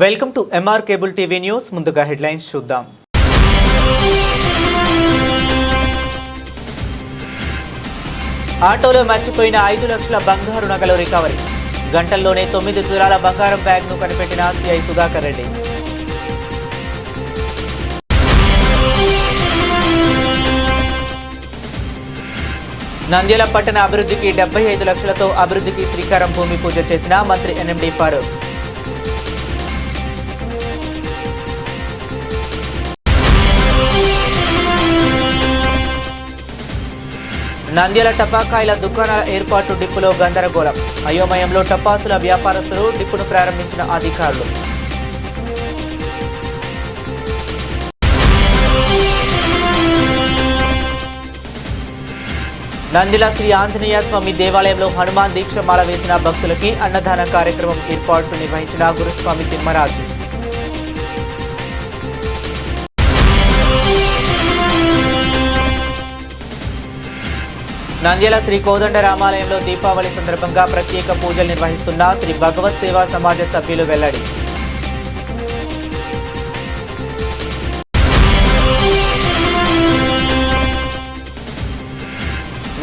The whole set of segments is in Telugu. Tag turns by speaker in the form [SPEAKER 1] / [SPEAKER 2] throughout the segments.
[SPEAKER 1] Welcome to MR cable TV news ముందుగా హెడ్లైన్స్ చూద్దాం. ఆటోలో మర్చిపోయిన ఐదు లక్షల బంగారు నగలు రికవరీ. గంటల్లోనే తొమ్మిది తులాల బంగారం బ్యాగ్ను కనిపెట్టిన సిఐ సుధాకర్ రెడ్డి. నంద్యాల పట్టణ అభివృద్ధికి డెబ్బై ఐదు లక్షలతో అభివృద్ధికి శ్రీకారం భూమి పూజ చేసిన మంత్రి ఎన్ఎండి ఫారూక్. నంద్యాల టపాకాయల దుకాణాల ఏర్పాటు డిప్పులో గందరగోళం. అయోమయంలో టపాసుల వ్యాపారస్తులు డిప్పును ప్రారంభించిన అధికారులు. నందిల శ్రీ ఆంజనేయ స్వామి దేవాలయంలో హనుమాన్ దీక్షమాల వేసిన భక్తులకి అన్నదాన కార్యక్రమం ఏర్పాటు నిర్వహించిన గురుస్వామి తిమ్మరాజు. నంద్యాల శ్రీ కోదండ రామాలయంలో దీపావళి సందర్భంగా ప్రత్యేక పూజలు నిర్వహిస్తున్న శ్రీ భగవత్ సేవా సమాజ సభ్యులు వెల్లడి.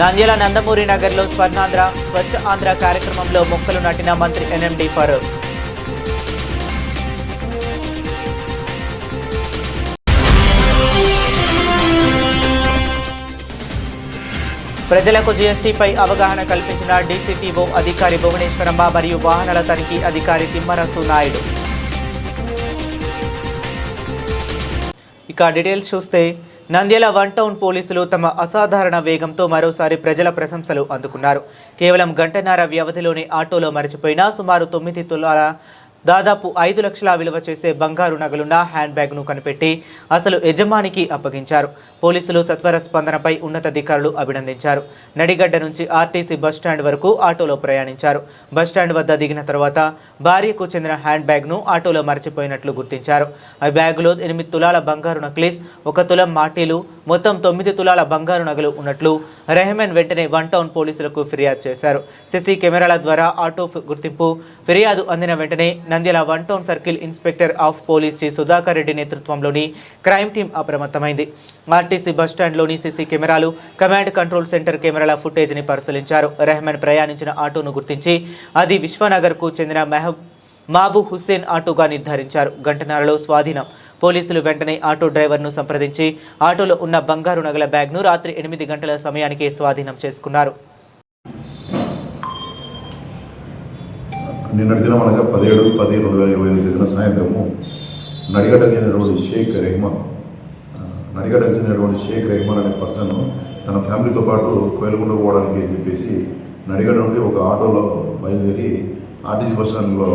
[SPEAKER 1] నంద్యాల నందమూరి నగర్లో స్వర్ణాంధ్ర స్వచ్ఛ ఆంధ్ర కార్యక్రమంలో మొక్కలు నాటిన మంత్రి ఎన్ఎండి ఫరూక్. ప్రజలకు జీఎస్టీపై అవగాహన కల్పించిన డీసీటీఓ అధికారి భువనేశ్వరమ్మ మరియు వాహనాల తనిఖీ అధికారి తిమ్మరసు నాయుడు ఇక డీటెయిల్స్ చూస్తే నంద్యాల వన్ టౌన్ పోలీసులు తమ అసాధారణ వేగంతో మరోసారి ప్రజల ప్రశంసలు అందుకున్నారు. కేవలం గంటన్నర వ్యవధిలోనే ఆటోలో మరిచిపోయిన సుమారు తొమ్మిది తులాల దాదాపు ఐదు లక్షల విలువ చేసే బంగారు నగలున్న హ్యాండ్ బ్యాగ్ను కనిపెట్టి అసలు యజమానికి అప్పగించారు. పోలీసులు సత్వర స్పందనపై ఉన్నతాధికారులు అభినందించారు. నడిగడ్డ నుంచి ఆర్టీసీ బస్టాండ్ వరకు ఆటోలో ప్రయాణించారు. బస్టాండ్ వద్ద దిగిన తర్వాత భార్యకు చెందిన హ్యాండ్ బ్యాగ్ను ఆటోలో మరచిపోయినట్లు గుర్తించారు. ఆ బ్యాగులో ఎనిమిది తులాల బంగారు నక్లీస్ ఒక తులం మాటీలు మొత్తం తొమ్మిది తులాల బంగారు నగలు ఉన్నట్లు రెహమాన్ వెంటనే వన్ టౌన్ పోలీసులకు ఫిర్యాదు చేశారు. సీసీ కెమెరాల ద్వారా ఆటో గుర్తింపు ఫిర్యాదు అందిన వెంటనే Nandyal one town circle inspector of police Shri Sudhakar Reddy నేతృత్వంలోని క్రైమ్ టీం అప్రమత్తమైంది. ఆర్టీసీ బస్టాండ్లోని సీసీ కెమెరాలు కమాండ్ కంట్రోల్ సెంటర్ కెమెరాల ఫుటేజ్ని పరిశీలించారు. రెహమాన్ ప్రయాణించిన ఆటోను గుర్తించి అది విశ్వనగర్కు చెందిన మెహబ్ మాబు హుస్సేన్ ఆటోగా నిర్ధారించారు. గంటన్నరలో స్వాధీనం పోలీసులు వెంటనే ఆటో డ్రైవర్ను సంప్రదించి ఆటోలో ఉన్న బంగారు నగల బ్యాగ్ను రాత్రి ఎనిమిది గంటల సమయానికి స్వాధీనం చేసుకున్నారు.
[SPEAKER 2] నిన్నటి దినం అనగా పదిహేడు పది రెండు వేల ఇరవై ఐదు తేదీన సాయంత్రము నడిగడ్డకు చెందినటువంటి షేక్ రెహమాన్ నడిగడ్డకు చెందినటువంటి షేక్ రెహమాన్ అనే పర్సన్ తన ఫ్యామిలీతో పాటు కోయలగుండ పోవడానికి అని చెప్పేసి నడిగడ్డ నుండి ఒక ఆటోలో బయలుదేరి ఆర్టీసీ బస్ స్టాండ్లో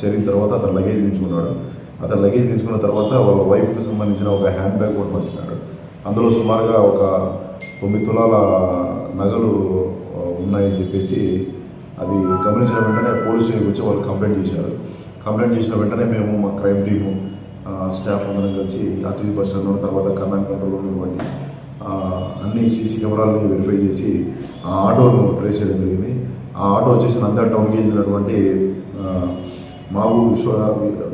[SPEAKER 2] చేరిన తర్వాత అతను లగేజ్ దించుకున్నాడు. అతను లగేజ్ తీసుకున్న తర్వాత వాళ్ళ వైఫ్కి సంబంధించిన ఒక హ్యాండ్ బ్యాగ్ కూడా మర్చిపోయాడు. అందులో సుమారుగా ఒక తొమ్మిది తులాల నగలు ఉన్నాయని చెప్పేసి అది గమనించిన వెంటనే పోలీస్ స్టేషన్కి వచ్చి వాళ్ళు కంప్లైంట్ చేశారు. కంప్లైంట్ చేసిన వెంటనే మేము మా క్రైమ్ టీము స్టాఫ్ అందరం కలిసి ఆర్టీసీ బస్ స్టాండ్లో తర్వాత కమాండ్ కంట్రోల్ ఉన్నటువంటి అన్ని సీసీ కెమెరాలని వెరిఫై చేసి ఆ ఆటోను ట్రేస్ చేయడం జరిగింది. ఆ ఆటో వచ్చేసి నంద్యాల టౌన్కి చెందినటువంటి మహబూబ్ విశ్వ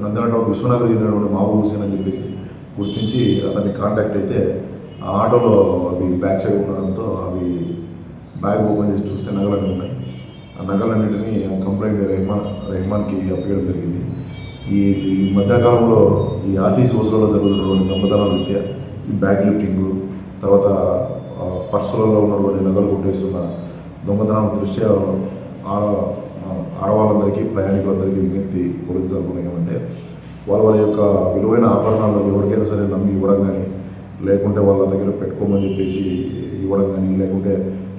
[SPEAKER 2] నంద్యాల విశ్వనగర్ చెందినటువంటి మహబూబ్ హుసేన్ అని చెప్పేసి గుర్తించి అతన్ని కాంటాక్ట్ అయితే ఆ ఆటోలో అవి బ్యాక్ సైడ్ ఉండడంతో అవి బ్యాగ్ ఓపెన్ చేసి చూస్తే నగలన్నీ ఉన్నాయి. ఆ నగలన్నింటినీ కంప్లైంట్ రెహమాన్ రెహమాన్కి అప్పగడం జరిగింది. ఈ ఈ మధ్యకాలంలో ఈ ఆర్టీసీ బస్సులలో జరుగుతున్నటువంటి దొంగతనాల రీత్యా ఈ బ్యాగ్ లిఫ్టింగ్ తర్వాత పర్సులలో ఉన్నటువంటి నగలు కొట్టేస్తున్న దొంగతనాల దృష్ట్యా ఆడ ఆడవాళ్ళందరికీ ప్రయాణికులందరికీ విజ్ఞప్తి పోలీసు తరపున ఏమంటే వాళ్ళ వాళ్ళ యొక్క విలువైన ఆభరణాలు ఎవరికైనా సరే నమ్మి ఇవ్వడం కానీ లేకుంటే వాళ్ళ దగ్గర పెట్టుకోమని చెప్పేసి ఇవ్వడం కానీ లేకుంటే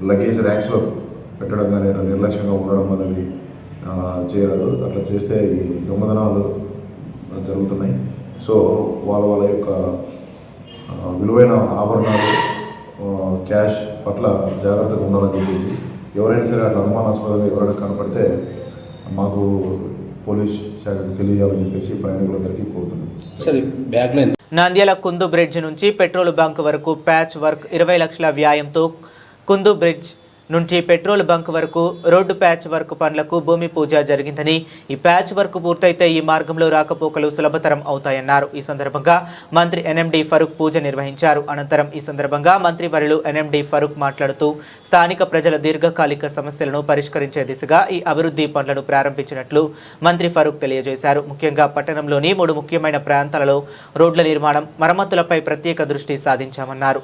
[SPEAKER 2] లగేజ్ ర్యాక్స్లో పెట్టడం కానీ నిర్లక్ష్యంగా ఉండడం అనేది చేయరాదు. అట్లా చేస్తే ఈ దొంగతనాలు జరుగుతున్నాయి. సో వాళ్ళ వాళ్ళ యొక్క విలువైన ఆభరణాలు క్యాష్ పట్ల జాగ్రత్తగా ఉండాలని చెప్పేసి ఎవరైనా సరే అట్లా అనుమానాస్పదంగా ఎవరైనా కనపడితే మాకు పోలీస్ శాఖకు తెలియాలని చెప్పేసి ప్రయాణికులందరికీ కోరుతున్నాం.
[SPEAKER 3] సరే బ్యాగ్లో
[SPEAKER 1] నంద్యాల కుందు బ్రిడ్జ్ నుంచి పెట్రోల్ బంక్ వరకు ప్యాచ్ వర్క్ ఇరవై లక్షల వ్యాయంతో కుందు బ్రిడ్జ్ నుంచి పెట్రోల్ బంక్ వరకు రోడ్డు ప్యాచ్ వర్క్ పనులకు భూమి పూజ జరిగిందని ఈ ప్యాచ్ వర్క్ పూర్తయితే ఈ మార్గంలో రాకపోకలు సులభతరం అవుతాయన్నారు. ఈ సందర్భంగా మంత్రి ఎన్ఎండి ఫరూక్ పూజ నిర్వహించారు. అనంతరం ఈ సందర్భంగా మంత్రి వరులు ఎన్ఎండి ఫరూక్ మాట్లాడుతూ స్థానిక ప్రజల దీర్ఘకాలిక సమస్యలను పరిష్కరించే దిశగా ఈ అభివృద్ధి పనులను ప్రారంభించినట్లు మంత్రి ఫరూక్ తెలియజేశారు. ముఖ్యంగా పట్టణంలోని మూడు ముఖ్యమైన ప్రాంతాలలో రోడ్ల నిర్మాణం మరమ్మతులపై ప్రత్యేక దృష్టి సాధించామన్నారు.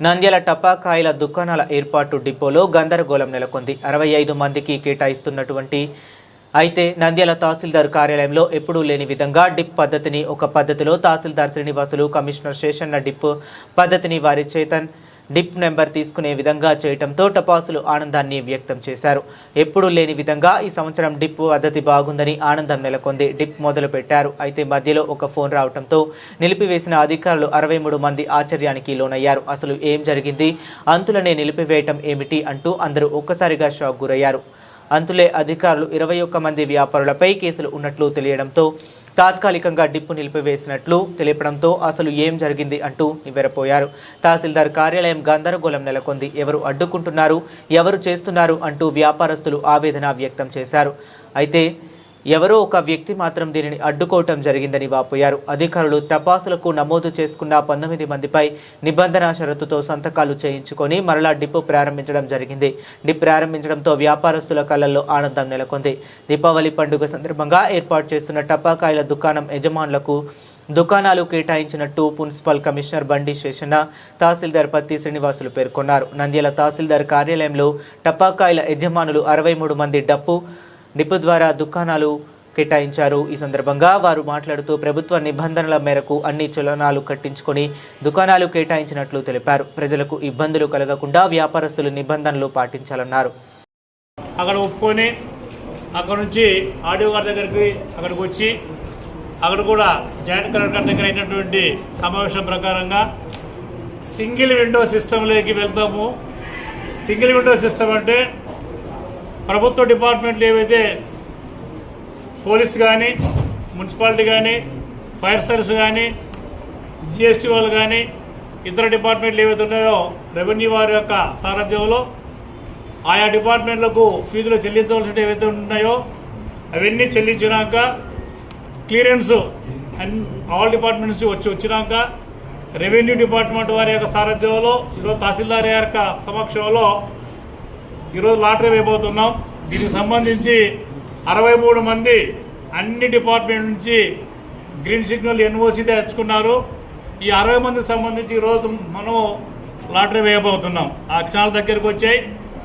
[SPEAKER 1] నంద్యాల టపాకాయల దుకాణాల ఏర్పాటు డిపోలో గందరగోళం నెలకొంది. అరవై ఐదు మందికి కేటాయిస్తున్నటువంటి అయితే నంద్యాల తహసీల్దార్ కార్యాలయంలో ఎప్పుడూ లేని విధంగా డిప్ పద్ధతిని ఒక పద్ధతిలో తహసీల్దార్ శ్రీనివాసులు కమిషనర్ శేషన్న డిప్ పద్ధతిని వారి చేతన్ డిప్ నెంబర్ తీసుకునే విధంగా చేయటంతో టపాసులు ఆనందాన్ని వ్యక్తం చేశారు. ఎప్పుడూ లేని విధంగా ఈ సంవత్సరం డిప్ పద్ధతి బాగుందని ఆనందం నెలకొంది. డిప్ మొదలు పెట్టారు. అయితే మధ్యలో ఒక ఫోన్ రావటంతో నిలిపివేసిన అధికారులు అరవై మూడు మంది ఆశ్చర్యానికి లోనయ్యారు. అసలు ఏం జరిగింది? అంతులనే నిలిపివేయటం ఏమిటి? అంటూ అందరూ ఒక్కసారిగా షాక్ గురయ్యారు. అంతులే అధికారులు ఇరవై ఒక్క మంది వ్యాపారులపై కేసులు ఉన్నట్లు తెలియడంతో తాత్కాలికంగా డిప్పు నిలిపివేసినట్లు తెలియడంతో అసలు ఏం జరిగింది అంటూ నివ్వెరపోయారు. తహసీల్దార్ కార్యాలయం గందరగోళం నెలకొంది. ఎవరు అడ్డుకుంటున్నారు? ఎవరు చేస్తున్నారు? అంటూ వ్యాపారస్తులు ఆవేదన వ్యక్తం చేశారు. అయితే ఎవరో ఒక వ్యక్తి మాత్రం దీనిని అడ్డుకోవటం జరిగిందని వాపోయారు. అధికారులు టపాసులకు నమోదు చేసుకున్న పంతొమ్మిది మందిపై నిబంధన షరతుతో సంతకాలు చేయించుకొని మరలా డిపో ప్రారంభించడం జరిగింది. డిప్ ప్రారంభించడంతో వ్యాపారస్తుల కళ్ళల్లో ఆనందం నెలకొంది. దీపావళి పండుగ సందర్భంగా ఏర్పాటు చేస్తున్న టపాకాయల దుకాణం యజమానులకు దుకాణాలు కేటాయించినట్టు మున్సిపల్ కమిషనర్ బండి శేషన్న తహసీల్దార్ పత్తి శ్రీనివాసులు పేర్కొన్నారు. నంద్యాల తహసీల్దార్ కార్యాలయంలో టపాకాయల యజమానులు అరవై మూడు మంది డప్పు డిపో ద్వారా దుకాణాలు కేటాయించారు. ఈ సందర్భంగా వారు మాట్లాడుతూ ప్రభుత్వ నిబంధనల మేరకు అన్ని చలనాలు కట్టించుకొని దుకాణాలు కేటాయించినట్లు తెలిపారు. ప్రజలకు ఇబ్బందులు కలగకుండా వ్యాపారస్తులు నిబంధనలు పాటించాలన్నారు.
[SPEAKER 3] అక్కడ ఒప్పుకొని అక్కడ నుంచి ఆడియో గారి దగ్గరికి అక్కడికి వచ్చి అక్కడ కూడా జాయింట్ కలెక్టర్ దగ్గర అయినటువంటి సమావేశం ప్రకారంగా సింగిల్ విండో సిస్టంలోకి వెళ్తాము. సింగిల్ విండో సిస్టమ్ అంటే ప్రభుత్వ డిపార్ట్మెంట్లు ఏవైతే పోలీస్ కానీ మున్సిపాలిటీ కానీ ఫైర్ సర్వీస్ కానీ జిఎస్టీ వాళ్ళు కానీ ఇతర డిపార్ట్మెంట్లు ఏవైతే ఉన్నాయో రెవెన్యూ వారి యొక్క సారథ్యంలో ఆయా డిపార్ట్మెంట్లకు ఫీజులు చెల్లించవలసినవి ఏవైతే ఉన్నాయో అవన్నీ చెల్లించినాక క్లియరెన్స్ అండ్ ఆల్ డిపార్ట్మెంట్స్ వచ్చి వచ్చినాక రెవెన్యూ డిపార్ట్మెంట్ వారి యొక్క సారథ్యంలో ఈరోజు తహసీల్దార్ యొక్క సమక్షంలో ఈరోజు లాటరీ వేయబోతున్నాం. దీనికి సంబంధించి అరవై మూడు మంది అన్ని డిపార్ట్మెంట్ నుంచి గ్రీన్ సిగ్నల్ ఎన్ఓసి తెచ్చుకున్నారు. ఈ అరవై మందికి సంబంధించి ఈరోజు మనం లాటరీ వేయబోతున్నాం. ఆ క్షణాల దగ్గరికి వచ్చాయి.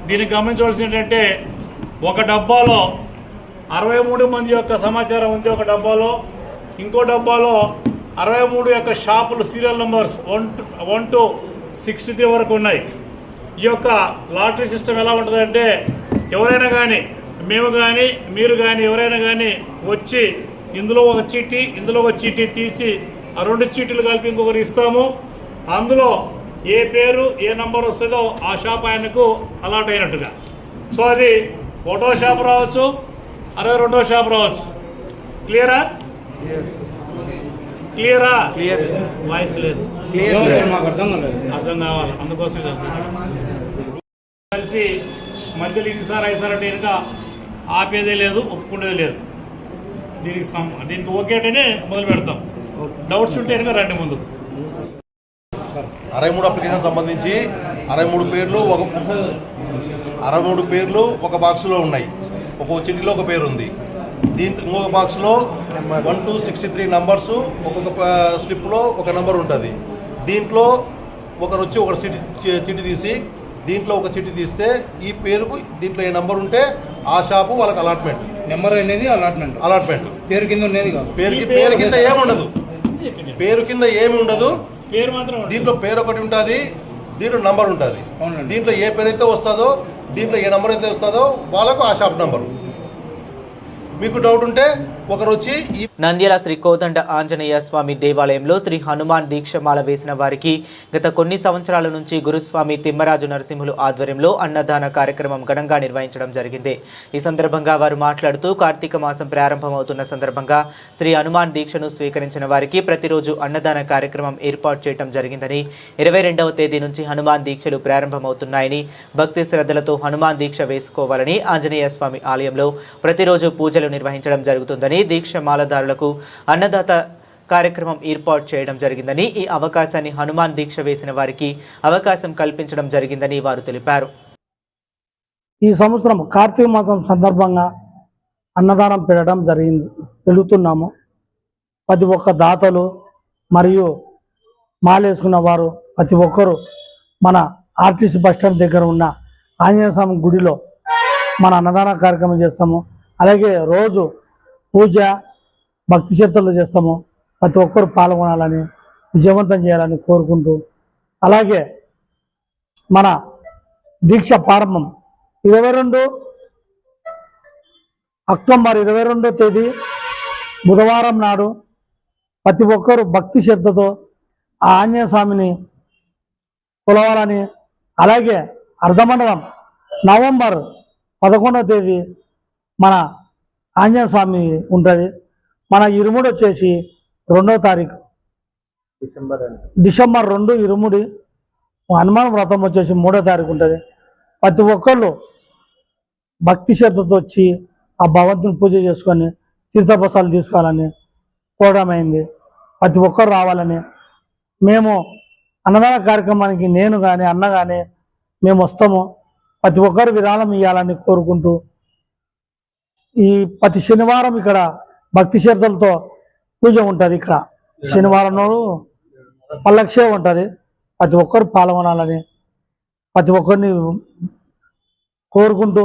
[SPEAKER 3] దీన్ని గమనించవలసింది ఏంటంటే ఒక డబ్బాలో అరవై మూడు మంది యొక్క సమాచారం ఉంది ఒక డబ్బాలో. ఇంకో డబ్బాలో అరవై మూడు యొక్క షాపులు serial numbers one one to sixty three వరకు ఉన్నాయి. ఈ యొక్క లాటరీ సిస్టమ్ ఎలా ఉంటుందంటే ఎవరైనా కానీ మేము కానీ మీరు కానీ ఎవరైనా కానీ వచ్చి ఇందులో ఒక చీటీ ఇందులో ఒక చీటీ తీసి ఆ రెండు చీటీలు కలిపి ఇంకొకరు ఇస్తాము. అందులో ఏ పేరు ఏ నంబర్ వస్తుందో ఆ షాప్ ఆయనకు అలాట్ అయినట్టుగా. సో అది ఒకటో షాప్ రావచ్చు అరవై రెండో షాప్ రావచ్చు. క్లియరా? క్లియరా? క్లియర్. వాయిస్ లేదు. అర్థం కావాలి. అందుకోసం. కలిసి మధ్యలో ఇది సార్ ఐదు సార్ అంటే కనుక ఆపేదే లేదు ఒప్పుకునేది లేదు. దీనికి దీనికి ఓకే అంటేనే మొదలు పెడతాం. డౌట్స్ ఉంటే కనుక రండి ముందు.
[SPEAKER 4] అరవై మూడు అప్లికేషన్ సంబంధించి అరవై మూడు పేర్లు ఒక అరవై మూడు పేర్లు ఒక బాక్స్లో ఉన్నాయి. ఒక చిటిలో ఒక పేరు ఉంది దీంట్లో ఇంకొక బాక్స్లో one to sixty three numbers ఒక్కొక్క స్లిప్లో ఒక నంబర్ ఉంటుంది. దీంట్లో ఒకరు వచ్చి ఒక చిటి చిటి తీసి దీంట్లో ఒక చిట్టి తీస్తే ఈ పేరుకు దీంట్లో ఏ నంబర్ ఉంటే ఆ షాపు వాళ్ళకి అలాట్మెంట్
[SPEAKER 5] నెంబర్ అనేది అలాట్మెంట్
[SPEAKER 4] అలాట్మెంట్
[SPEAKER 5] పేరు కింద ఉండేది కాదు.
[SPEAKER 4] పేరుకి పేరు కింద ఏమి ఉండదు పేరు కింద ఏమి ఉండదు.
[SPEAKER 3] పేరు మాత్రం.
[SPEAKER 4] దీంట్లో పేరు ఒకటి ఉంటుంది దీంట్లో నంబర్ ఉంటుంది. దీంట్లో ఏ పేరు అయితే వస్తుందో దీంట్లో ఏ నంబర్ అయితే వస్తుందో వాళ్ళకు ఆ షాప్ నంబరు మీకు డౌట్ ఉంటే ఒకరు వచ్చి
[SPEAKER 1] నంద్యాల శ్రీ కోదండ ఆంజనేయ స్వామి దేవాలయంలో శ్రీ హనుమాన్ దీక్షమాల వేసిన వారికి గత కొన్ని సంవత్సరాల నుంచి గురుస్వామి తిమ్మరాజు నరసింహులు ఆధ్వర్యంలో అన్నదాన కార్యక్రమం ఘనంగా నిర్వహించడం జరిగింది. ఈ సందర్భంగా వారు మాట్లాడుతూ కార్తీక మాసం ప్రారంభమవుతున్న సందర్భంగా శ్రీ హనుమాన్ దీక్షను స్వీకరించిన వారికి ప్రతిరోజు అన్నదాన కార్యక్రమం ఏర్పాటు చేయడం జరిగిందని ఇరవై రెండవ తేదీ నుంచి హనుమాన్ దీక్షలు ప్రారంభమవుతున్నాయని భక్తి శ్రద్ధలతో హనుమాన్ దీక్ష వేసుకోవాలని ఆంజనేయ స్వామి ఆలయంలో ప్రతిరోజు పూజలు నిర్వహించడం జరుగుతుందని దీక్ష మాలదారులకు అన్నదాత కార్యక్రమం ఏర్పాటు చేయడం జరిగిందని ఈ అవకాశాన్ని హనుమాన్ దీక్ష వేసిన వారికి అవకాశం కల్పించడం జరిగిందని వారు తెలిపారు.
[SPEAKER 6] ఈ సంవత్సరం కార్తీక మాసం సందర్భంగా అన్నదానం పెట్టడం జరిగింది. పెడుతున్నాము. ప్రతి ఒక్క దాతలు మరియు మాలేసుకున్న వారు ప్రతి ఒక్కరు మన ఆర్టీసీ బస్టాండ్ దగ్గర ఉన్న ఆంజనేయ స్వామి గుడిలో మన అన్నదాన కార్యక్రమం చేస్తాము. అలాగే రోజు పూజ భక్తి శ్రద్ధలు చేస్తాము. ప్రతి ఒక్కరు పాల్గొనాలని విజయవంతం చేయాలని కోరుకుంటూ. అలాగే మన దీక్ష ప్రారంభం ఇరవై రెండు అక్టోబర్ ఇరవై రెండో తేదీ బుధవారం నాడు ప్రతి ఒక్కరూ భక్తి శ్రద్ధతో ఆ ఆంజనేయ స్వామిని కొలవాలని అలాగే అర్ధమండలం నవంబర్ పదకొండవ తేదీ మన ఆంజనేయ స్వామి ఉంటుంది. మన ఇరుముడి వచ్చేసి రెండవ తారీఖు. డిసెంబర్ రెండు. ఇరుముడి. హనుమాన్ వ్రతం వచ్చేసి మూడో తారీఖు ఉంటుంది. ప్రతి ఒక్కళ్ళు భక్తి శ్రద్ధతో వచ్చి ఆ భగవంతుని పూజ చేసుకొని తీర్థప్రసాదాలు తీసుకోవాలని కోరడమైంది ప్రతి ఒక్కరు రావాలని. మేము అన్నదాన కార్యక్రమానికి నేను కానీ అన్న కానీ మేము వస్తాము. ప్రతి ఒక్కరు విరాళం ఇవ్వాలని కోరుకుంటూ ఈ ప్రతి శనివారం ఇక్కడ భక్తి శ్రద్ధలతో పూజ ఉంటుంది ఇక్కడ. శనివారం నాడు పల్లక్షే ఉంటుంది. ప్రతి ఒక్కరు పాల్గొనాలని ప్రతి ఒక్కరిని కోరుకుంటూ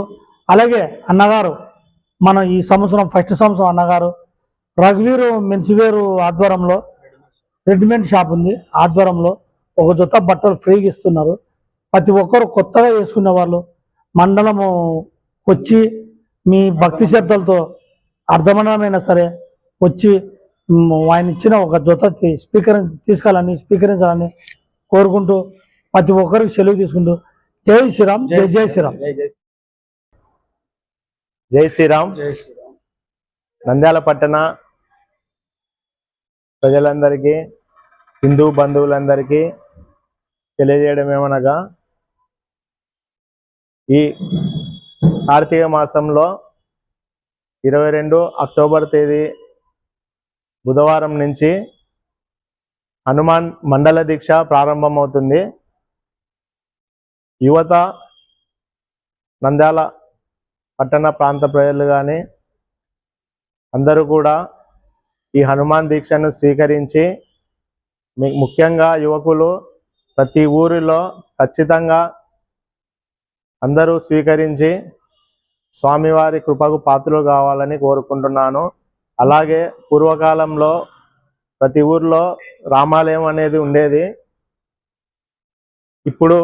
[SPEAKER 6] అలాగే అన్నగారు మన ఈ సంవత్సరం ఫస్ట్ సంవత్సరం అన్నగారు రఘువీరు మెన్సివేరు ఆధ్వర్యంలో రెడీమేడ్ షాప్ ఉంది. ఆధ్వర్యంలో ఒక జొత్త బట్టలు ఫ్రీగా ఇస్తున్నారు. ప్రతి ఒక్కరు కొత్తగా వేసుకునే వాళ్ళు మండలము వచ్చి మీ భక్తి శ్రద్ధలతో అర్ధమండలమైనా సరే వచ్చి ఆయన ఇచ్చిన ఒక జత స్పీకర్ తీసుకోవాలని స్పీకరించాలని కోరుకుంటూ ప్రతి ఒక్కరికి సెలవు తీసుకుంటూ జై శ్రీరామ్ జై జై శ్రీరామ్.
[SPEAKER 7] జై శ్రీరామ్ నంద్యాల పట్టణ ప్రజలందరికీ హిందూ బంధువులందరికీ తెలియజేయడం ఏమనగా ఈ కార్తీక మాసంలో ఇరవై రెండు అక్టోబర్ తేదీ బుధవారం నుంచి హనుమాన్ మండల దీక్ష ప్రారంభమవుతుంది. యువత నంద్యాల పట్టణ ప్రాంత ప్రజలు కానీ అందరూ కూడా ఈ హనుమాన్ దీక్షను స్వీకరించి ముఖ్యంగా యువకులు ప్రతి ఊరిలో ఖచ్చితంగా అందరూ స్వీకరించి స్వామివారి కృపకు పాత్రలు కావాలని కోరుకుంటున్నాను. అలాగే పూర్వకాలంలో ప్రతి ఊర్లో రామాలయం అనేది ఉండేది. ఇప్పుడు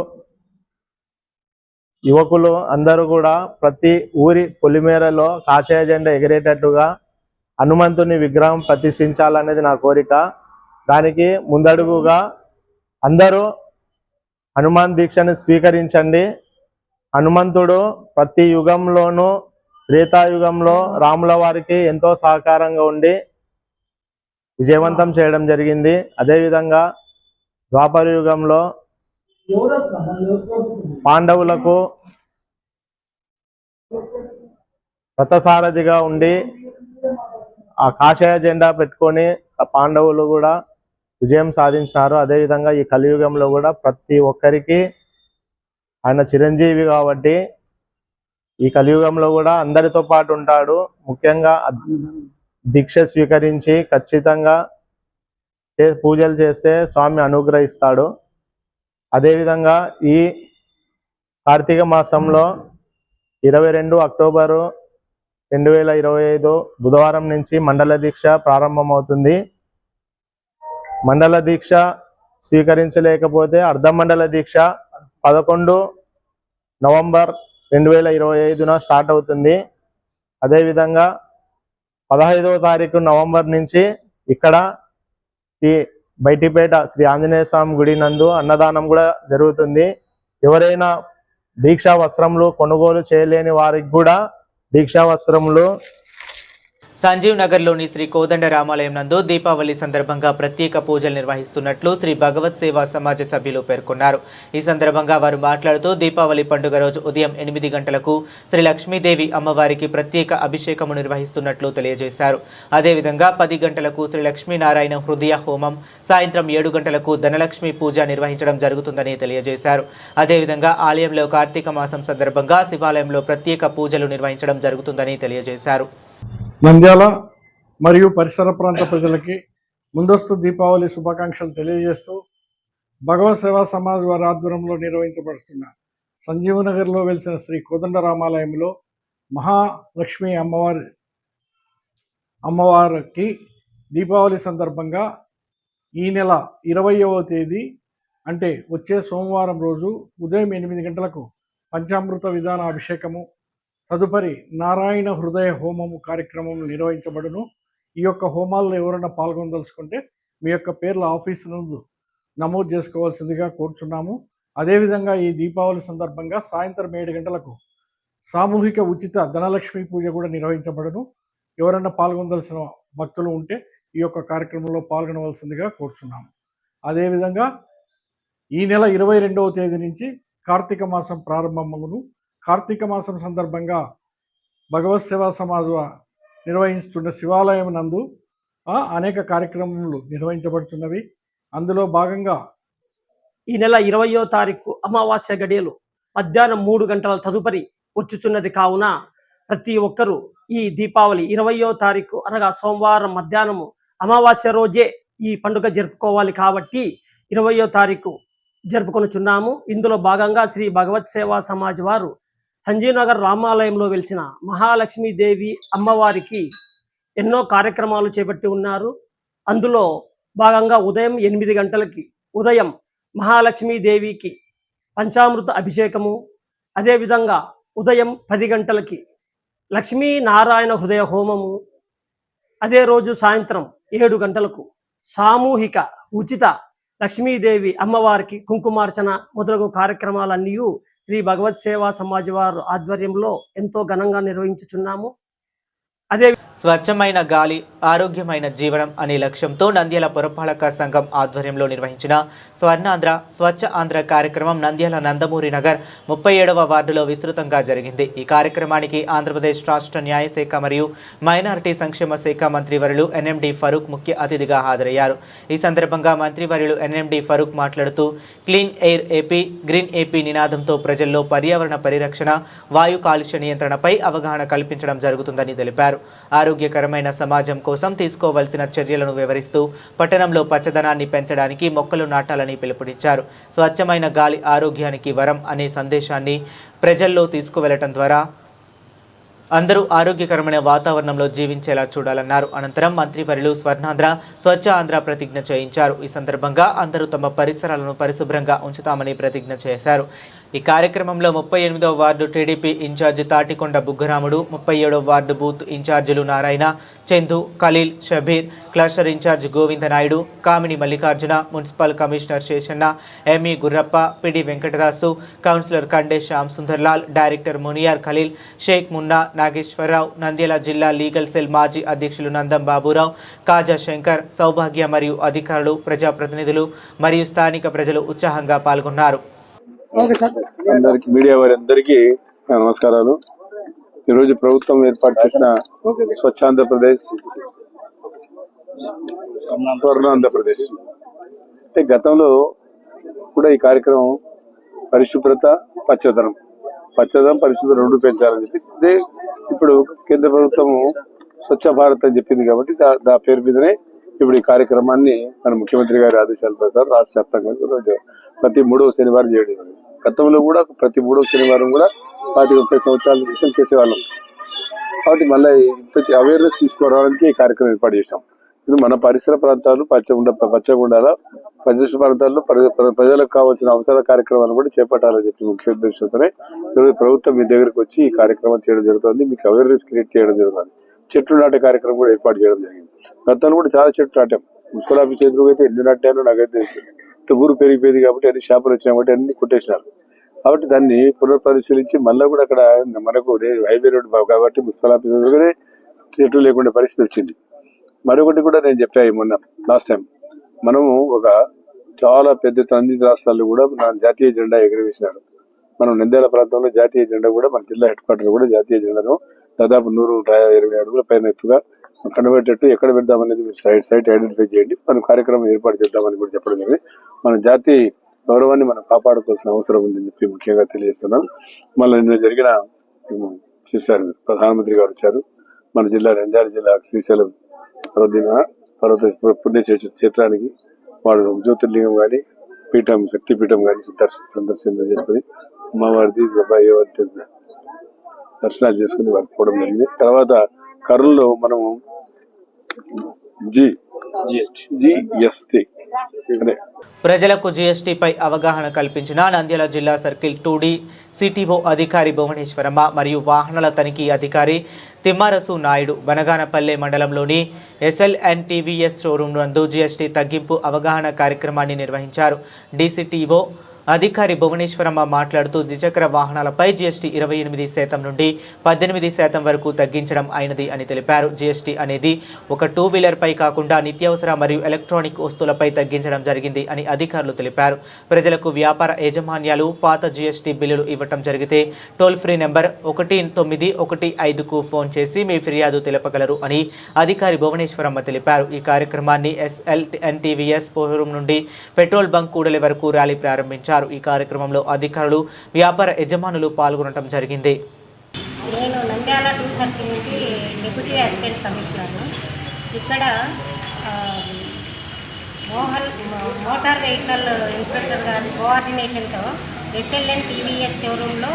[SPEAKER 7] యువకులు అందరూ కూడా ప్రతి ఊరి పొలిమేరలో కాషాయ జెండా ఎగిరేటట్టుగా హనుమంతుని విగ్రహం ప్రతిష్ఠించాలనేది నా కోరిక. దానికి ముందడుగుగా అందరూ హనుమాన్ దీక్షను స్వీకరించండి. హనుమంతుడు ప్రతి యుగంలోనూ త్రేతాయుగంలో రాముల వారికి ఎంతో సహకారంగా ఉండి విజయవంతం చేయడం జరిగింది. అదేవిధంగా ద్వాపర యుగంలో పాండవులకు రథసారథిగా ఉండి ఆ కాషాయ జెండా పెట్టుకొని పాండవులు కూడా విజయం సాధించినారు. అదేవిధంగా ఈ కలియుగంలో కూడా ప్రతి ఒక్కరికి ఆయన చిరంజీవి కాబట్టి ఈ కలియుగంలో కూడా అందరితో పాటు ఉంటాడు. ముఖ్యంగా దీక్ష స్వీకరించి ఖచ్చితంగా పూజలు చేస్తే స్వామి అనుగ్రహిస్తాడు. అదేవిధంగా ఈ కార్తీక మాసంలో ఇరవై రెండు అక్టోబరు రెండు వేల ఇరవై ఐదు బుధవారం నుంచి మండల దీక్ష ప్రారంభమవుతుంది. మండల దీక్ష స్వీకరించలేకపోతే అర్ధమండల దీక్ష పదకొండు నవంబర్ రెండు వేల ఇరవై ఐదున స్టార్ట్ అవుతుంది. అదేవిధంగా పదహైదవ తారీఖు నవంబర్ నుంచి ఇక్కడ ఈ బైటిపేట శ్రీ ఆంజనేయ స్వామి గుడి నందు అన్నదానం కూడా జరుగుతుంది. ఎవరైనా దీక్షా వస్త్రములు కొనుగోలు చేయలేని వారికి కూడా దీక్షా వస్త్రములు
[SPEAKER 1] సంజీవ్ నగర్లోని శ్రీ కోదండ రామాలయం నందు దీపావళి సందర్భంగా ప్రత్యేక పూజలు నిర్వహిస్తున్నట్లు శ్రీ భగవత్ సేవా సమాజ సభ్యులు పేర్కొన్నారు. ఈ సందర్భంగా వారు మాట్లాడుతూ దీపావళి పండుగ రోజు ఉదయం ఎనిమిది గంటలకు శ్రీ లక్ష్మీదేవి అమ్మవారికి ప్రత్యేక అభిషేకము నిర్వహిస్తున్నట్లు తెలియజేశారు. అదేవిధంగా పది గంటలకు శ్రీ లక్ష్మీనారాయణ హృదయ హోమం సాయంత్రం ఏడు గంటలకు ధనలక్ష్మి పూజ నిర్వహించడం జరుగుతుందని తెలియజేశారు. అదేవిధంగా ఆలయంలో కార్తీక మాసం సందర్భంగా శివాలయంలో ప్రత్యేక పూజలు నిర్వహించడం జరుగుతుందని తెలియజేశారు.
[SPEAKER 8] నంద్యాల మరియు పరిసర ప్రాంత ప్రజలకి ముందస్తు దీపావళి శుభాకాంక్షలు తెలియజేస్తూ భగవత్ సేవా సమాజ్ వారి ఆధ్వర్యంలో నిర్వహించబడుతున్న సంజీవనగర్లో వెలిసిన శ్రీ కోదండ రామాలయంలో మహాలక్ష్మి అమ్మవారి అమ్మవారికి దీపావళి సందర్భంగా ఈ నెల ఇరవయవ తేదీ అంటే వచ్చే సోమవారం రోజు ఉదయం ఎనిమిది గంటలకు పంచామృత విధాన అభిషేకము తదుపరి నారాయణ హృదయ హోమము కార్యక్రమం నిర్వహించబడును. ఈ యొక్క హోమాల్లో ఎవరైనా పాల్గొనదలుచుకుంటే మీ యొక్క పేర్ల ఆఫీసు నందు నమోదు చేసుకోవాల్సిందిగా కోరుచున్నాము. అదేవిధంగా ఈ దీపావళి సందర్భంగా సాయంత్రం ఏడు గంటలకు సామూహిక ఉచిత ధనలక్ష్మి పూజ కూడా నిర్వహించబడును. ఎవరైనా పాల్గొనదలసిన భక్తులు ఉంటే ఈ యొక్క కార్యక్రమంలో పాల్గొనవలసిందిగా కోరుచున్నాము. అదేవిధంగా ఈ నెల ఇరవై రెండవ తేదీ నుంచి కార్తీక మాసం ప్రారంభమగును. కార్తీక మాసం సందర్భంగా భగవత్ సేవా సమాజ నిర్వహిస్తున్న శివాలయం నందు అనేక కార్యక్రమాలు నిర్వహించబడుతున్నవి అందులో భాగంగా
[SPEAKER 9] ఈ నెల ఇరవయో తారీఖు అమావాస్య గడియలు మధ్యాహ్నం మూడు గంటల తదుపరి వచ్చుచున్నది కావున ప్రతి ఒక్కరూ ఈ దీపావళి ఇరవయో తారీఖు అనగా సోమవారం మధ్యాహ్నము అమావాస్య రోజే ఈ పండుగ జరుపుకోవాలి కాబట్టి ఇరవయో తారీఖు జరుపుకొనుచున్నాము. ఇందులో భాగంగా శ్రీ భగవత్ సేవా సమాజ్ వారు సంజీవనగర్ రామాలయంలో వెలిసిన మహాలక్ష్మీదేవి అమ్మవారికి ఎన్నో కార్యక్రమాలు చేపట్టి ఉన్నారు. అందులో భాగంగా ఉదయం ఎనిమిది గంటలకి ఉదయం మహాలక్ష్మీదేవికి పంచామృత అభిషేకము అదేవిధంగా ఉదయం పది గంటలకి లక్ష్మీ నారాయణ హృదయ హోమము అదే రోజు సాయంత్రం ఏడు గంటలకు సామూహిక ఉచిత లక్ష్మీదేవి అమ్మవారికి కుంకుమార్చన మొదలగు కార్యక్రమాలన్నీ శ్రీ భగవత్ సేవా సమాజ్ వారు ఆధ్వర్యంలో ఎంతో ఘనంగా నిర్వహించుచున్నాము. అదే
[SPEAKER 1] స్వచ్ఛమైన గాలి ఆరోగ్యమైన జీవనం అనే లక్ష్యంతో నంద్యాల పురపాలక సంఘం ఆధ్వర్యంలో నిర్వహించిన స్వర్ణాంధ్ర స్వచ్ఛ ఆంధ్ర కార్యక్రమం నంద్యాల నందమూరి నగర్ ముప్పై ఏడవ వార్డులో విస్తృతంగా జరిగింది. ఈ కార్యక్రమానికి ఆంధ్రప్రదేశ్ రాష్ట్ర న్యాయశాఖ మరియు మైనారిటీ సంక్షేమ శాఖ మంత్రివర్యులు ఎన్ఎండి ఫరూక్ ముఖ్య అతిథిగా హాజరయ్యారు. ఈ సందర్భంగా మంత్రివర్యులు ఎన్ఎండి ఫరూక్ మాట్లాడుతూ clean air AP green AP నినాదంతో ప్రజల్లో పర్యావరణ పరిరక్షణ వాయు కాలుష్య నియంత్రణపై అవగాహన కల్పించడం జరుగుతుందని తెలిపారు. ఆరోగ్యకరమైన సమాజం కోసం తీసుకోవాల్సిన చర్యలను వివరిస్తూ పట్టణంలో పచ్చదనాన్ని పెంచడానికి మొక్కలు నాటాలని పిలుపునిచ్చారు. స్వచ్ఛమైన గాలి ఆరోగ్యానికి వరం అనే సందేశాన్ని ప్రజల్లో తీసుకువెళ్ళటం ద్వారా అందరూ ఆరోగ్యకరమైన వాతావరణంలో జీవించేలా చూడాలన్నారు. అనంతరం మంత్రివర్యులు స్వర్ణాంధ్ర స్వచ్ఛ ఆంధ్ర ప్రతిజ్ఞ చేయించారు. ఈ సందర్భంగా అందరూ తమ పరిసరాలను పరిశుభ్రంగా ఉంచుతామని ప్రతిజ్ఞ చేశారు. ఈ కార్యక్రమంలో ముప్పై ఎనిమిదవ ward TDP incharge Tatikonda Buggaramudu ముప్పై ఏడవ వార్డు బూత్ ఇన్ఛార్జీలు Narayana Chandu Khaleel Shabbir cluster incharge Govinda Naidu Kamini Mallikarjuna municipal commissioner Seshanna ME Gurrappa PD Venkatadasu councillor Kande Shyam Sundarlal director Muniyar Khaleel Sheikh Munna Nageswararao Nandyal జిల్లా లీగల్ సెల్ మాజీ అధ్యక్షులు నందం బాబురావు కాజా శంకర్ సౌభాగ్య మరియు అధికారులు ప్రజాప్రతినిధులు మరియు స్థానిక ప్రజలు ఉత్సాహంగా పాల్గొన్నారు.
[SPEAKER 10] అందరికి మీడియా వారి అందరికీ నమస్కారాలు. ఈరోజు ప్రభుత్వం ఏర్పాటు చేసిన స్వచ్ఛాంధ్రప్రదేశ్ స్వర్ణాంధ్రప్రదేశ్. స్వర్ణ ఆంధ్రప్రదేశ్ అంటే గతంలో కూడా ఈ కార్యక్రమం పరిశుభ్రత పచ్చదనం. పచ్చదనం పరిశుభ్రత రెండు పెంచాలని చెప్పి. ఇదే ఇప్పుడు కేంద్ర ప్రభుత్వం స్వచ్ఛ భారత్ అని చెప్పింది కాబట్టి దా- దా పేరు మీదనే ఇప్పుడు ఈ కార్యక్రమాన్ని మన ముఖ్యమంత్రి గారి ఆదేశాల ప్రకారం రాష్ట్ర వ్యాప్తంగా ప్రతి మూడవ శనివారం చేయడం గతంలో కూడా ప్రతి మూడవ శనివారం కూడా పాతి ముప్పై సంవత్సరాల క్రితం చేసేవాళ్ళం. కాబట్టి మళ్ళీ ఇంత అవేర్నెస్ తీసుకురావడానికి ఈ కార్యక్రమం ఏర్పాటు చేశాం. ఇది మన పరిసర ప్రాంతాలు పచ్చగుండ పచ్చగుండాల పరిసర ప్రాంతాల్లో ప్రజలకు కావాల్సిన అవసర కార్యక్రమాలు కూడా చేపట్టాలని చెప్పి ముఖ్య ఉద్దేశంతోనే ప్రభుత్వం మీ దగ్గరకు వచ్చి ఈ కార్యక్రమం చేయడం జరుగుతుంది. మీకు అవేర్నెస్ క్రియేట్ చేయడం జరుగుతుంది. చెట్లు నాటే కార్యక్రమం కూడా ఏర్పాటు చేయడం జరిగింది. గతంలో కూడా చాలా చెట్లు నాటాం. మున్సిపల్ ఆఫీస్ ఎదురుగా అయితే ఎన్ని నాటానో నాకైతే తెలుసు ఊరు పెరిగిపోయింది కాబట్టి అన్ని షాపులు వచ్చినాయి కాబట్టి అన్ని కొట్టేసినారు. కాబట్టి దాన్ని పునఃపరిశీలించి మళ్ళీ కూడా అక్కడ మనకు హైవే రోడ్ బాబు కాబట్టి మున్సిపల్ ఆఫీస్ ఎదురుగానే చెట్లు లేకుండా పరిస్థితి వచ్చింది. మరొకటి కూడా నేను చెప్పాను మొన్న లాస్ట్ టైం మనము ఒక చాలా పెద్ద తండ్రి రాష్ట్రాల్లో కూడా నా జాతీయ జెండా ఎగరవేసినారు. మనం నంద్యాల ప్రాంతంలో జాతీయ జెండా కూడా మన జిల్లా హెడ్ క్వార్టర్ కూడా జాతీయ జెండాను దాదాపు నూరు నూట ఇరవై అడుగుల పైన ఎత్తుగా కనబెట్టేట్టు ఎక్కడ పెడదామనేది మీరు సైట్ సైట్ ఐడెంటిఫై చేయండి. మనం కార్యక్రమం ఏర్పాటు చేద్దామని కూడా చెప్పడం జరిగింది. మన జాతీయ గౌరవాన్ని మనం కాపాడుకోవాల్సిన అవసరం ఉందని చెప్పి ముఖ్యంగా తెలియజేస్తున్నాం మళ్ళీ నిన్న జరిగిన చూశారు మీరు, ప్రధానమంత్రి గారు వచ్చారు. మన జిల్లా నంద్యాల జిల్లా శ్రీశైలం పర్వదిన పర్వత పుణ్య క్షేత్రానికి వాళ్ళు జ్యోతిర్లింగం కానీ పీఠం శక్తి పీఠం కానీ సందర్శన చేసుకుని అమ్మవారిది అబ్బాయి దర్శనాలు చేసుకుని వారికి పోవడం జరిగింది. తర్వాత కర్నూలులో మనము జి జిఎస్టి. అదే.
[SPEAKER 1] ప్రజలకు జీఎస్టీపై అవగాహన కల్పించిన నంద్యాల జిల్లా సర్కిల్ టూ డి సిటీఓ అధికారి భువనేశ్వరమ్మ మరియు వాహనాల తనిఖీ అధికారి తిమ్మరసు నాయుడు బనగానపల్లె మండలంలోని ఎస్ఎల్ఎన్ టీవీఎస్ షోరూం నందు జీఎస్టీ తగ్గింపు అవగాహన కార్యక్రమాన్ని నిర్వహించారు. డీసీటీఓ అధికారి భువనేశ్వరమ్మ మాట్లాడుతూ ద్విచక్ర వాహనాలపై జీఎస్టీ ఇరవై ఎనిమిది శాతం నుండి పద్దెనిమిది శాతం వరకు తగ్గించడం అయినది అని తెలిపారు. జీఎస్టీ అనేది ఒక టూ వీలర్పై కాకుండా నిత్యావసర మరియు ఎలక్ట్రానిక్ వస్తువులపై తగ్గించడం జరిగింది అని అధికారులు తెలిపారు. ప్రజలకు వ్యాపార యాజమాన్యాలు పాత జీఎస్టీ బిల్లులు ఇవ్వటం జరిగితే టోల్ ఫ్రీ నెంబర్ ఒకటి తొమ్మిది ఒకటి ఐదుకు ఫోన్ చేసి మీ ఫిర్యాదు తెలపగలరు అని అధికారి భువనేశ్వరమ్మ తెలిపారు. ఈ కార్యక్రమాన్ని ఎస్ఎల్ ఎన్టీవీఎస్ షోరూం నుండి పెట్రోల్ బంక్ కూడలి వరకు ర్యాలీ ప్రారంభించారు. ఈ కార్యక్రమంలో అధికారులు వ్యాపార యజమానులు పాల్గొనడం జరిగింది.
[SPEAKER 11] నేను నంద్యాల టూ సర్కిల్ నుంచి డిప్యూటీ అసిస్టెంట్ కమిషనర్ను. ఇక్కడ మోహన్ మోటార్ వెహికల్ ఇన్స్పెక్టర్ గారి కోఆర్డినేషన్తో ఎస్ఎల్ఎన్ టీవీఎస్ షోరూంలో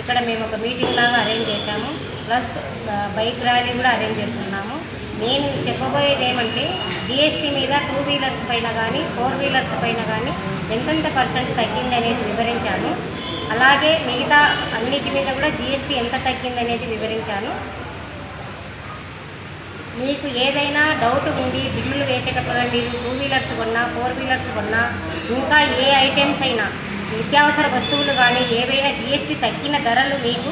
[SPEAKER 11] ఇక్కడ మేము ఒక మీటింగ్ లాగా అరేంజ్ చేశాము. ప్లస్ బైక్ ర్యాలీ కూడా అరేంజ్ చేస్తున్నాము. నేను చెప్పబోయేది ఏమంటే జిఎస్టీ మీద టూ వీలర్స్ పైన కానీ ఫోర్ వీలర్స్ పైన కానీ ఎంతెంత పర్సెంట్ తగ్గింది అనేది వివరించాను. అలాగే మిగతా అన్నిటి మీద కూడా జిఎస్టీ ఎంత తగ్గింది అనేది వివరించాను. మీకు ఏదైనా డౌట్ ఉండి బిల్లులు వేసేటప్పుడు మీరు టూ వీలర్స్ కొన్నా ఫోర్ వీలర్స్ కొన్నా ఇంకా ఏ ఐటమ్స్ అయినా నిత్యావసర వస్తువులు కానీ ఏవైనా జిఎస్టీ తగ్గిన ధరలు మీకు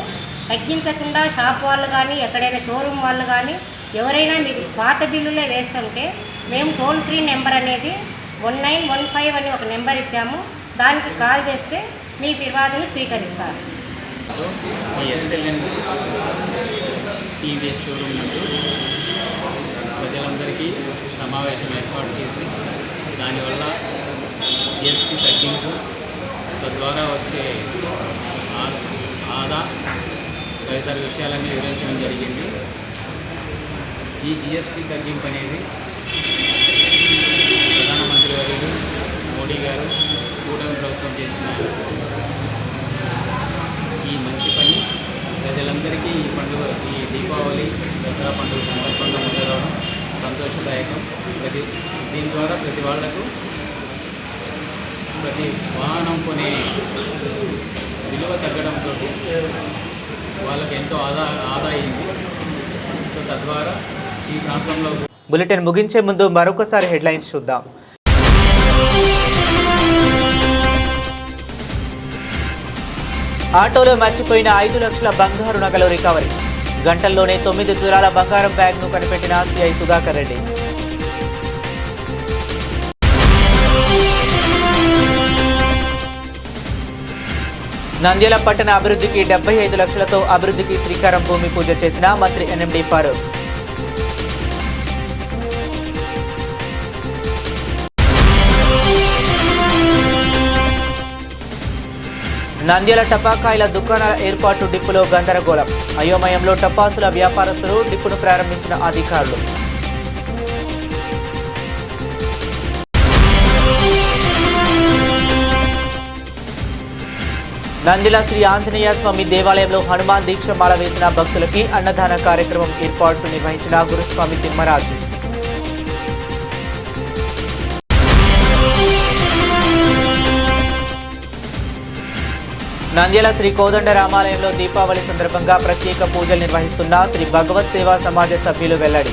[SPEAKER 11] తగ్గించకుండా షాప్ వాళ్ళు కానీ ఎక్కడైనా షోరూమ్ వాళ్ళు కానీ ఎవరైనా మీకు పాత బిల్లులే వేస్తుంటే మేము టోల్ ఫ్రీ నెంబర్ అనేది వన్ నైన్ వన్ ఫైవ్ అని ఒక నెంబర్ ఇచ్చాము. దానికి కాల్ చేస్తే మీ ఫిర్యాదును స్వీకరిస్తారు.
[SPEAKER 12] ఈ ఎస్ఎల్ఎన్ టీవీఎస్ షోరూమ్ నందు ప్రజలందరికీ సమావేశం ఏర్పాటు చేసి దానివల్ల జిఎస్టీ తగ్గింపు తద్వారా వచ్చే ఆ- ఆదా తదితర విషయాలన్నీ వివరించడం జరిగింది. ఈ జిఎస్టీ తగ్గింపు అనేది ప్రధానమంత్రి వర్యులు మోడీ గారు కూటమి ప్రభుత్వం చేసిన ఈ మంచి పని. ప్రజలందరికీ ఈ పండుగ ఈ దీపావళి దసరా పండుగ సందర్భంగా ముందరవడం సంతోషదాయకం. ప్రతి దీని ద్వారా ప్రతి వాళ్ళకు ప్రతి వాహనం కొనే విలువ తగ్గడంతో వాళ్ళకి ఎంతో ఆదా ఆదా అయింది. సో తద్వారా ఈ ప్రాంతంలో
[SPEAKER 1] బులెటిన్ ముగించే ముందు మరొకసారి హెడ్లైన్స్ చూద్దాం. ఆటోలో మర్చిపోయిన ఐదు లక్షల బంగారు నగలు రికవరీ. గంటల్లోనే తొమ్మిది తులాల బంగారం బ్యాగ్ను కనిపెట్టిన సిఐ సుధాకర్ రెడ్డి. నంద్యాల పట్టణ అభివృద్ధికి డెబ్బై ఐదు లక్షలతో అభివృద్ధికి శ్రీకారం భూమి పూజ చేసిన మంత్రి ఎన్ఎండి ఫారూక్. నంద్యాల టపాకాయల దుకాణాల ఏర్పాటు డిప్పులో గందరగోళం. అయోమయంలో టపాసుల వ్యాపారస్తులు డిప్పును ప్రారంభించిన అధికారులు. నందిల శ్రీ ఆంజనేయ స్వామి దేవాలయంలో హనుమాన్ దీక్షమాల వేసిన భక్తులకి అన్నదాన కార్యక్రమం ఏర్పాటు నిర్వహించిన గురుస్వామి తిమ్మరాజు. నంద్యాల శ్రీ కోదండ రామాలయంలో దీపావళి సందర్భంగా ప్రత్యేక పూజలు నిర్వహిస్తున్న శ్రీ భగవత్ సేవా సమాజ సభ్యులు వెల్లడి.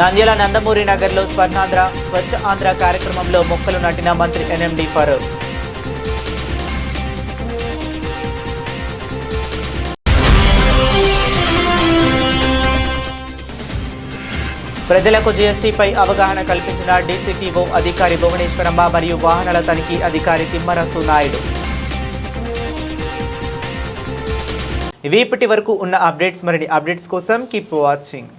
[SPEAKER 1] నంద్యాల నందమూరి నగర్లో స్వర్ణాంధ్ర స్వచ్ఛ ఆంధ్ర కార్యక్రమంలో మొక్కలు నాటిన మంత్రి ఎన్ఎండి ఫరూక్. ప్రజలకు జీఎస్టీపై అవగాహన కల్పించిన డీసీటీఓ అధికారి భువనేశ్వరమ్మ మరియు వాహనాల తనిఖీ అధికారి తిమ్మరసు నాయుడు ఇవి ఇప్పటి వరకు ఉన్న అప్డేట్స్ మరిన్ని అప్డేట్స్ కోసం కీప్ వాచింగ్